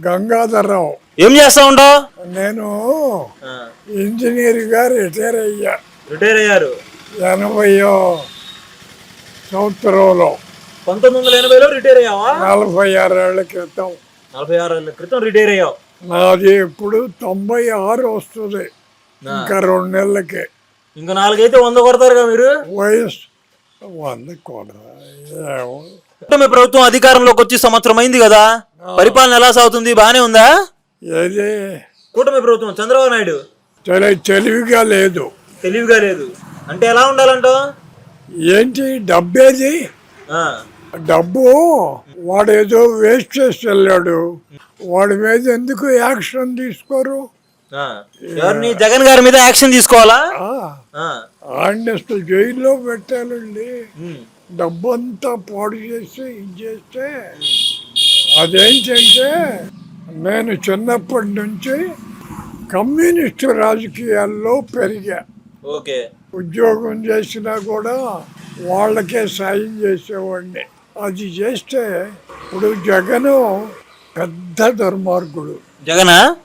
గంగాధరరావు. ఏం చేస్తా ఉంటావు? నేను ఇంజనీర్గా రిటైర్ అయ్యా. రిటైర్ అయ్యారు. ఎనభైయో సంవత్సరంలో. పంతొమ్మిది వందల ఎనభైలో రిటైర్ అయ్యావా? నలభై ఆరేళ్ళ క్రితం. నలభై ఆరు ఏళ్ళ క్రితం రిటైర్ అయ్యావు. నాది ఇప్పుడు తొంభై ఆరు వస్తుంది. ఇంకా రెండు నెలలకి. ఇంకా నాలుగైతే వంద కొడతారుగా మీరు? వయసు వంద కూడా ఏమో. కూటమి ప్రభుత్వం అధికారంలోకి వచ్చి సంవత్సరం అయింది కదా? పరిపాలన ఎలా సాగుతుంది? బానే ఉందా? కూటమి ప్రభుత్వం చంద్రబాబు నాయుడు? తెలి తెలివిగా లేదు. తెలివిగా లేదు. అంటే ఎలా ఉండాలంటావు ఏంటి? డబ్బేది? డబ్బు వాడు ఏదో వేస్ట్ చేసి వెళ్ళాడు. వాడి మీద ఎందుకు యాక్షన్ తీసుకోరు. ఎవరిని? జగన్ గారి మీద యాక్షన్ తీసుకోవాలా? ఆ, ఆ, ఆయన్ని అసలు జైల్లో పెట్టాలండి. డబ్బు అంతా పాడు చేసి ఇది చేస్తే అదేంటంటే నేను చిన్నప్పటి నుంచి కమ్యూనిస్టు రాజకీయాల్లో పెరిగా. ఓకే. ఉద్యోగం చేసినా కూడా వాళ్ళకే సాయం చేసేవాడిని. అది చేస్తే ఇప్పుడు జగను పెద్ద దుర్మార్గుడు. జగనా?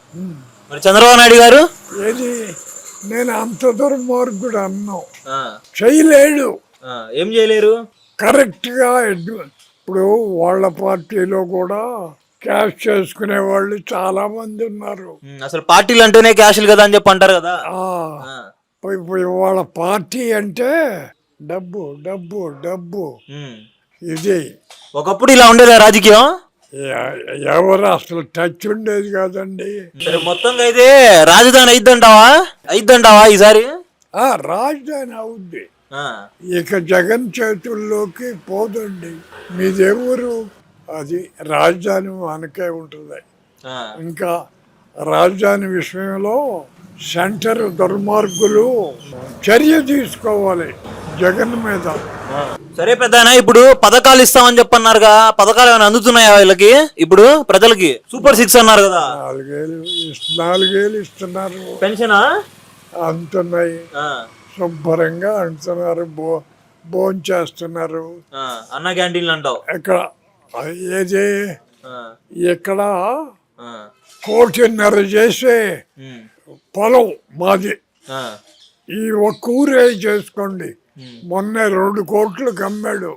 మరి చంద్రబాబు నాయుడు గారు? ఏది? నేను అంత దుర్మార్గుడు అన్నాం. చేయలేడు. ఏం చేయలేరు? కరెక్ట్గా ఇప్పుడు వాళ్ళ పార్టీలో కూడా క్యాష్ చేసుకునే వాళ్ళు చాలా మంది ఉన్నారు. అసలు పార్టీలు అంటేనే క్యాషులు కదా అని చెప్పి అంటారు కదా. ఇప్పుడు వాళ్ళ పార్టీ అంటే డబ్బు డబ్బు డబ్బు. ఇది. ఒకప్పుడు ఇలా ఉండేదా రాజకీయం? ఎవరు అసలు టచ్ ఉండేది కాదండి. సరే మొత్తంగా అయితే రాజధాని అయిద్దంటావా? అయిద్దంటావా ఈసారి? రాజధాని అవుద్ది. ఇక జగన్ చేతుల్లోకి పోదండి. మీదెవరు? అది రాజధాని మనకే ఉంటుంది. ఇంకా రాజధాని విషయంలో సెంటర్ దుర్మార్గులు చర్య తీసుకోవాలి జగన్ మీద. సరే పెద్దనా ఇప్పుడు పథకాలు ఇస్తామని చెప్పన్నారుగా. పథకాలు ఏమైనా అందుతున్నాయా వీళ్ళకి? ఇప్పుడు ప్రజలకి సూపర్ సిక్స్ అన్నారు కదా. నాలుగేళ్ళు నాలుగేళ్ళు ఇస్తున్నారు. పెన్షనా? అంటున్నాయి ఆ, శుభ్రంగా అంటున్నారు బో భోజనం చేస్తున్నారు. అన్న క్యాంటీన్లు అంటావు. ఇక్కడ ఏది? ఇక్కడ ఆ, కోటిన్నర చేసే పొలం మాది. ఈ ఒక్క ఊరే చేసుకోండి. మొన్న రెండు కోట్లు కమ్మాడు.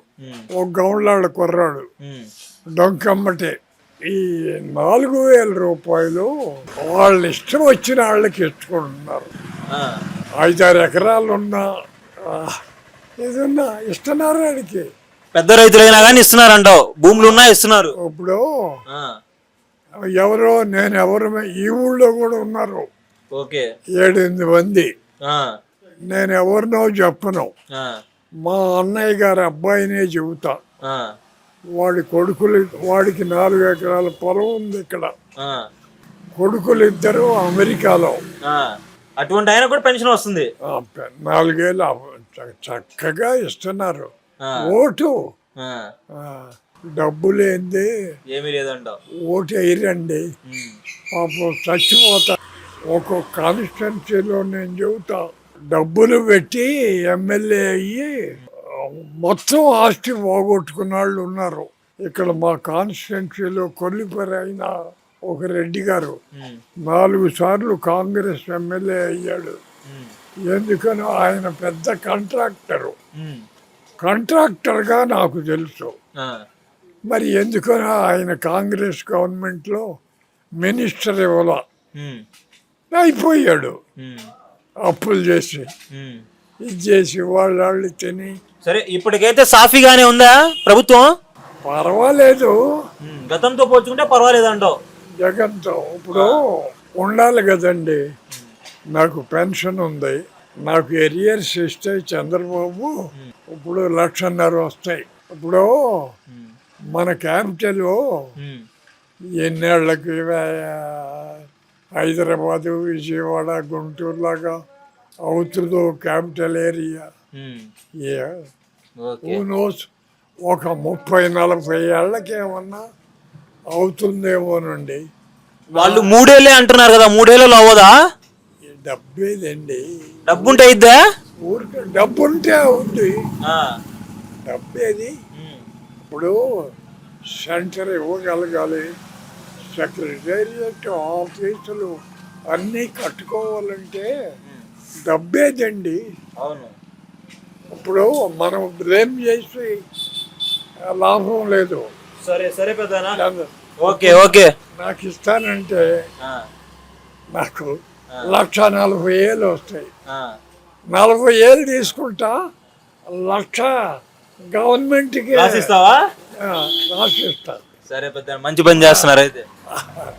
ఒక గౌన్లాడ కుర్రాడు. డొంకమ్మటే. ఈ నాలుగు వేల రూపాయలు వాళ్ళ ఇష్టం వచ్చిన వాళ్ళకి ఇచ్చుకుంటున్నారు. ఐదారు ఎకరాలు ఉన్నా ఏదన్నా ఇస్తున్నారు వాడికి పెద్ద రైతులైనా కానీ ఇస్తున్నారంటావు. భూములు ఉన్నా ఇస్తున్నారు. ఇప్పుడు ఎవరో నేను ఎవరు ఈ ఊళ్ళో కూడా ఉన్నారు. ఓకే. ఏడెనిమిది మంది. నేను ఎవరినో చెప్పను. మా అన్నయ్య గారి అబ్బాయినే చెబుతా. వాడి కొడుకులు వాడికి నాలుగు ఎకరాల పొలం ఉంది ఇక్కడ. కొడుకులు ఇద్దరు అమెరికాలో. అటువంటి ఆయన కూడా పెన్షన్ వస్తుంది. నాలుగేళ్ళు చక్కగా ఇస్తున్నారు. ఓటు. డబ్బు లేనిది ఏమీ లేదంటావు. ఓటు వేయరండి. పాపం చచ్చిపోతా. ఒక్కొక్క కాన్స్టిట్యున్సీలో నేను చెబుతా డబ్బులు పెట్టి ఎమ్మెల్యే అయ్యి మొత్తం ఆస్తి పోగొట్టుకున్న వాళ్ళు ఉన్నారు. ఇక్కడ మా కాన్స్టిట్యున్సీలో కొల్లిపరి అయిన ఒక రెడ్డి గారు నాలుగు సార్లు కాంగ్రెస్ ఎమ్మెల్యే అయ్యాడు. ఎందుకని ఆయన పెద్ద కాంట్రాక్టరు. కాంట్రాక్టర్గా నాకు తెలుసు. మరి ఎందుకని ఆయన కాంగ్రెస్ గవర్నమెంట్లో మినిస్టర్ ఇవ్వాల. అయిపోయాడు. అప్పులు చేసి. ఇది చేసి వాళ్ళ తిని. సరే ఇప్పటికైతే సాఫీగానే ఉందా ప్రభుత్వం? పర్వాలేదు. గతంతో పోల్చుకుంటే పర్వాలేదు అంటావు జగన్తో ఇప్పుడు ఉండాలి కదండి. నాకు పెన్షన్ ఉంది. నాకు ఎరియర్స్ ఇస్తే చంద్రబాబు ఇప్పుడు లక్షన్నర వస్తాయి. ఇప్పుడు మన క్యాపిటల్ ఉమ్, ఎన్నేళ్ళకి హైదరాబాదు విజయవాడ గుంటూరు లాగా అవుతుందో క్యాపిటల్ ఏరియా. ఏ? నోస్ ఒక ముప్పై నలభై ఏళ్ళకి ఏమన్నా అవుతుందేమోనండి వాళ్ళు మూడేళ్ళే అంటున్నారు కదా మూడేళ్ళలో అవ్వదా? డబ్బేదండి డబ్బుంటే అయిద్దా? ఊరికే డబ్బు ఉంటే ఆ, డబ్బేది ఇప్పుడు సెంటర్ ఇవ్వగలగాలి సెక్రటేరియట్ ఆఫీసులు అన్నీ కట్టుకోవాలంటే డబ్బేదండి అవును. ఇప్పుడు మనం బ్లేమ్ చేసి లాభం లేదు. సరే సరే పెద్దనా. Okay okay. నాకు ఇస్తానంటే నాకు లక్ష నలభై ఏళ్ళు వస్తాయి. నలభై ఏళ్ళు తీసుకుంటా లక్ష గవర్నమెంట్కి రాసిస్తావా? ఆ, రాసిస్తాను సరే పెద్ద మంచి పని చేస్తున్నారు అయితే.